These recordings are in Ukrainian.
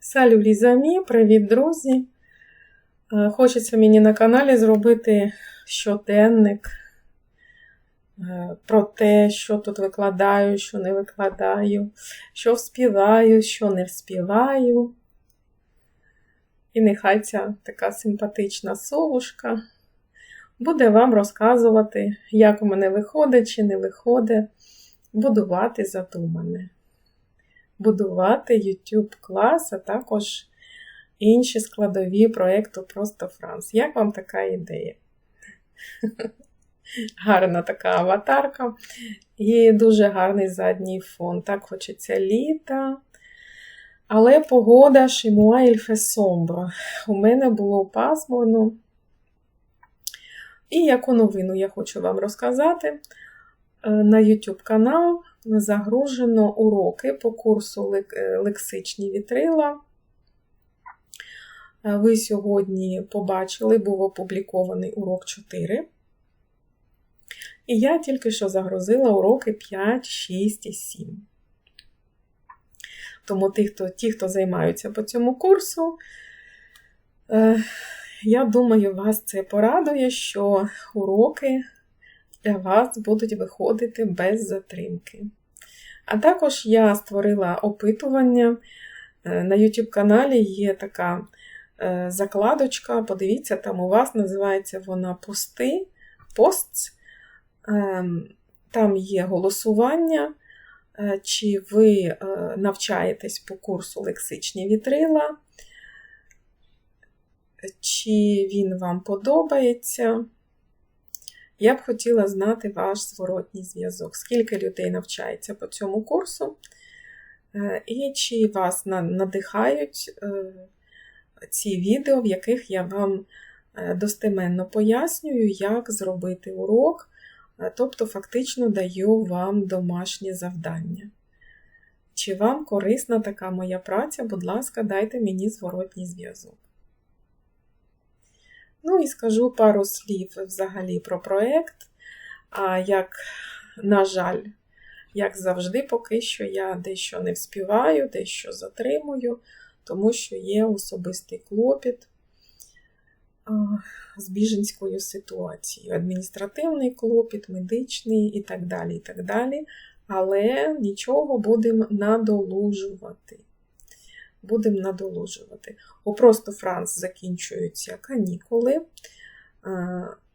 Салю лізамі, привіт, друзі! Е, Хочеться мені на каналі зробити щоденник е, про те, що тут викладаю, що не викладаю, що вспіваю, що не вспіваю. І нехай ця така симпатична совушка буде вам розказувати, як у мене виходить чи не виходить будувати задумане будувати YouTube клас, а також інші складові проєкту Просто Франс. Як вам така ідея? Гарна така аватарка і дуже гарний задній фон. Так хочеться літа. Але погода Шимуа Сомбро. У мене було пасмурно. І яку новину я хочу вам розказати. На YouTube канал загружено уроки по курсу лексичні вітрила. Ви сьогодні побачили, був опублікований урок 4. І я тільки що загрузила уроки 5, 6 і 7. Тому ті, хто, ті, хто займаються по цьому курсу, я думаю, вас це порадує, що уроки для вас будуть виходити без затримки. А також я створила опитування. На YouTube каналі є така закладочка. Подивіться, там у вас називається вона пости, постс. Там є голосування, чи ви навчаєтесь по курсу лексичні вітрила, чи він вам подобається. Я б хотіла знати ваш зворотній зв'язок, скільки людей навчається по цьому курсу, і чи вас надихають ці відео, в яких я вам достеменно пояснюю, як зробити урок, тобто фактично даю вам домашнє завдання. Чи вам корисна така моя праця, будь ласка, дайте мені зворотній зв'язок. Ну і скажу пару слів взагалі про проєкт. А як, на жаль, як завжди, поки що я дещо не вспіваю, дещо затримую, тому що є особистий клопіт з біженською ситуацією. Адміністративний клопіт, медичний і так далі. і так далі. Але нічого будемо надолужувати будемо надолужувати. У просто Франц закінчуються канікули.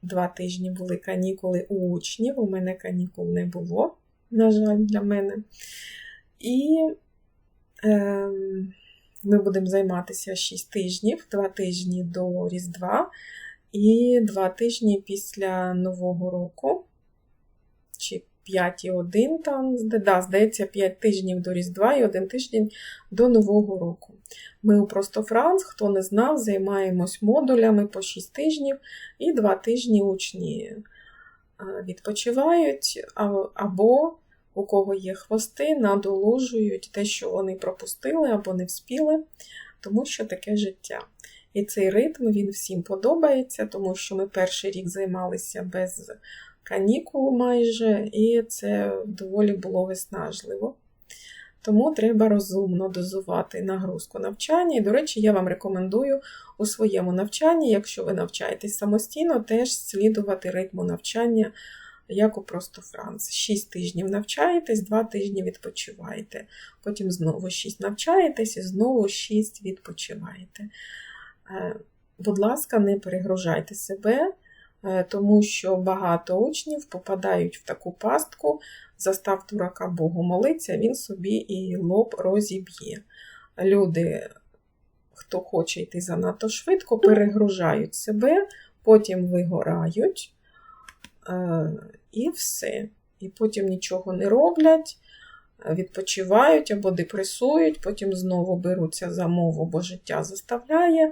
Два тижні були канікули у учнів. У мене канікул не було, на жаль, для мене. І е, ми будемо займатися 6 тижнів, 2 тижні до Різдва і 2 тижні після Нового року. Чи 5 і 1 там, да, здається, 5 тижнів до Різдва і 1 тиждень до Нового року. Ми у Просто Франц, хто не знав, займаємось модулями по 6 тижнів і 2 тижні учні відпочивають, або у кого є хвости, надолужують те, що вони пропустили або не вспіли, тому що таке життя. І цей ритм він всім подобається, тому що ми перший рік займалися без канікул майже, і це доволі було виснажливо. Тому треба розумно дозувати нагрузку навчання. І, до речі, я вам рекомендую у своєму навчанні, якщо ви навчаєтесь самостійно, теж слідувати ритму навчання, як у просто Франц. 6 тижнів навчаєтесь, 2 тижні відпочиваєте. Потім знову 6 навчаєтесь і знову 6 відпочиваєте. Е, будь ласка, не перегружайте себе. Е, тому що багато учнів попадають в таку пастку, застав дурака Богу молиться, він собі і лоб розіб'є. Люди, хто хоче йти занадто швидко, перегружають себе, потім вигорають е, і все. І потім нічого не роблять, відпочивають або депресують, потім знову беруться за мову, бо життя заставляє.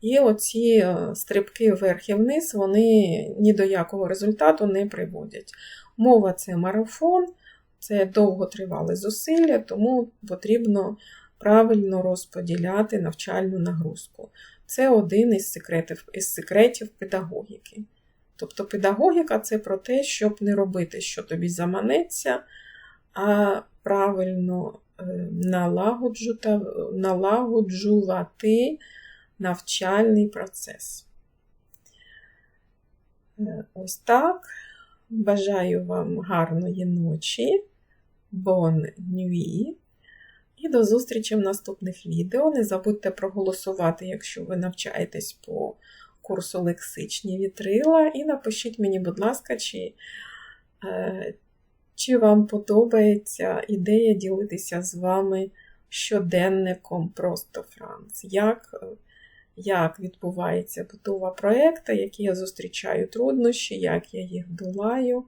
І оці е, стрибки вверх і вниз, вони ні до якого результату не приводять. Мова це марафон, це довготривале зусилля, тому потрібно правильно розподіляти навчальну нагрузку. Це один із секретів, із секретів педагогіки. Тобто педагогіка це про те, щоб не робити, що тобі заманеться, а правильно е, налагоджу налагоджувати навчальний процес. Е, Ось так. Бажаю вам гарної ночі. Bon nuit. І до зустрічі в наступних відео. Не забудьте проголосувати, якщо ви навчаєтесь по курсу лексичні вітрила. І напишіть мені, будь ласка, чи, е, чи вам подобається ідея ділитися з вами щоденником просто Франц. Як, як відбувається будова проєкту, які я зустрічаю труднощі, як я їх долаю.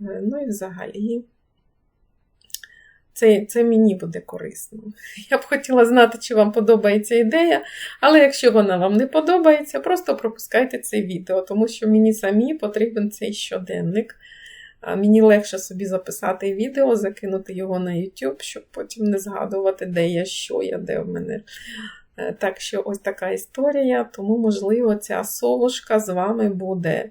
Е, Ну і взагалі. Це, це мені буде корисно. Я б хотіла знати, чи вам подобається ідея, але якщо вона вам не подобається, просто пропускайте це відео, тому що мені самі потрібен цей щоденник. Мені легше собі записати відео, закинути його на YouTube, щоб потім не згадувати, де я, що я, де в мене. Е, Так що ось така історія. Тому, можливо, ця совушка з вами буде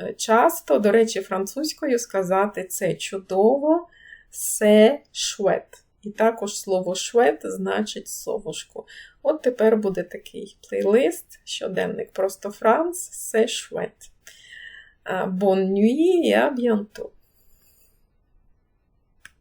е, часто. До речі, французькою сказати це чудово се швет. І також слово швет значить совушку. От тепер буде такий плейлист, щоденник просто Франц, се швет. Bonne nuit et à.